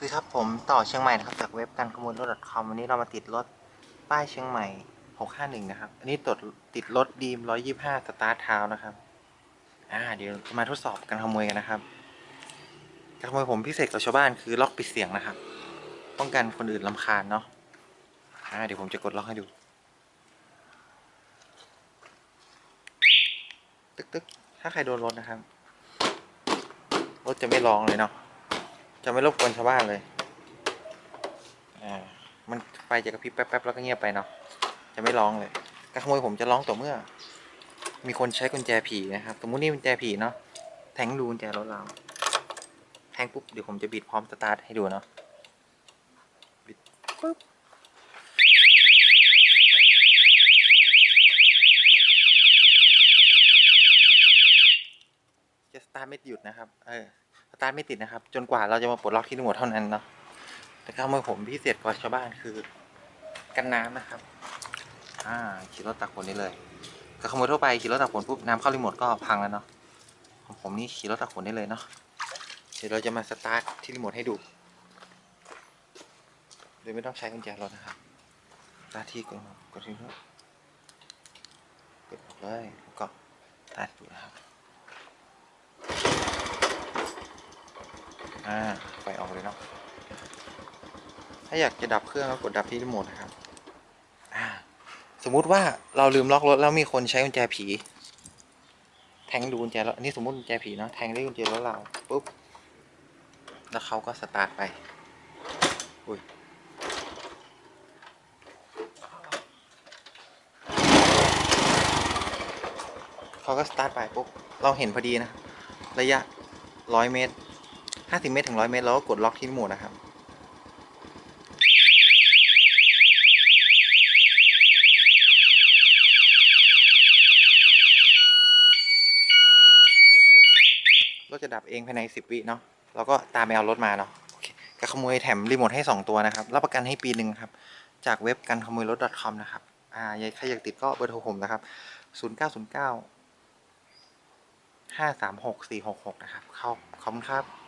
สวัสดีครับผมต่อเชียงใหม่นะครับจากเว็บการขโมยรถ .com วันนี้เรามาติดรถป้ายเชียงใหม่ 651 นะครับ อันนี้ตดติดรถดีม 125 สตาร์ทเท้านะครับ อ่าเดี๋ยวมาทดสอบการขโมยกันนะครับ การขโมยผมพิเศษกว่าชาวบ้านคือล็อกปิดเสียงนะครับ ป้องกันคนอื่นลำคาญเนาะ อ่าเดี๋ยวผมจะกดล็อกให้ดู ตึกตึกถ้าใครโดนรถนะครับ รถจะไม่ร้องเลยเนาะ จะไม่รบกวนชาวบ้านเลยอ่ามันไฟจะกระพริบแป๊บๆแล้วก็เงียบไปเนาะ จะไม่ร้องเลยการขโมยผมจะร้องต่อเมื่อ มีคนใช้กุญแจผีนะครับ สมมุตินี่กุญแจผีเนาะ แทงรูกุญแจรถเรา แทงปุ๊บเดี๋ยวผมจะบิดพร้อมสตาร์ทให้ดูเนาะ บิดปุ๊บจะสตาร์ทไม่หยุดนะครับ เออ สตาร์ทไม่ติดนะครับ จนกว่าเราจะมาปลดล็อกที่รีโมทเท่านั้นเนาะแต่ข้ามือผมพิเศษกว่าชาวบ้านคือ กันน้ำนะครับ อ่าขี่รถตักฝนได้เลยก็ขโมยทั่วไปขี่รถตักฝนปุ๊บน้ำเข้ารีโมทก็พังแล้วเนาะของผมนี่ขี่รถตักฝนได้เลยเนาะเดี๋ยวเราจะมาสตาร์ทที่รีโมทให้ดูโดยไม่ต้องใช้กุญแจรถนะครับตาที่กดกดที่รถกดออกเลยแล้วก็ตาร์ทดูนะครับ อ่าไฟออกเลยเนาะถ้าอยากจะดับเครื่องก็กดดับที่รีโมทนะครับอ่าสมมุติว่าเราลืมล็อกรถแล้วมีคนใช้กุญแจผี แทงดูกุญแจรถอันนี้สมมติกุญแจผีเนาะแทงได้กุญแจรถเราปุ๊บแล้วเขาก็สตาร์ทไปอุ้ยเขาก็สตาร์ทไปปุ๊บเราเห็นพอดีนะ ระยะร้อยเมตร ห้าสิบเมตรถึงร้อยเมตรเราก็กดล็อกที่รีโมทนะครับ รถจะดับเองภายในสิบวิเนาะเราก็ตามไปเอารถมาเนาะก็ขโมยแถมรีโมทให้สองตัวนะครับ รับประกันให้ปีหนึ่งครับ จากเว็บการขโมยรถ .com นะครับ อ่าใครอยากติดก็เบอร์โทรผมนะครับศูนย์เก้าศูนย์เก้าห้าสามหกสี่หกหกนะครับ เข้าขอบคุณครับ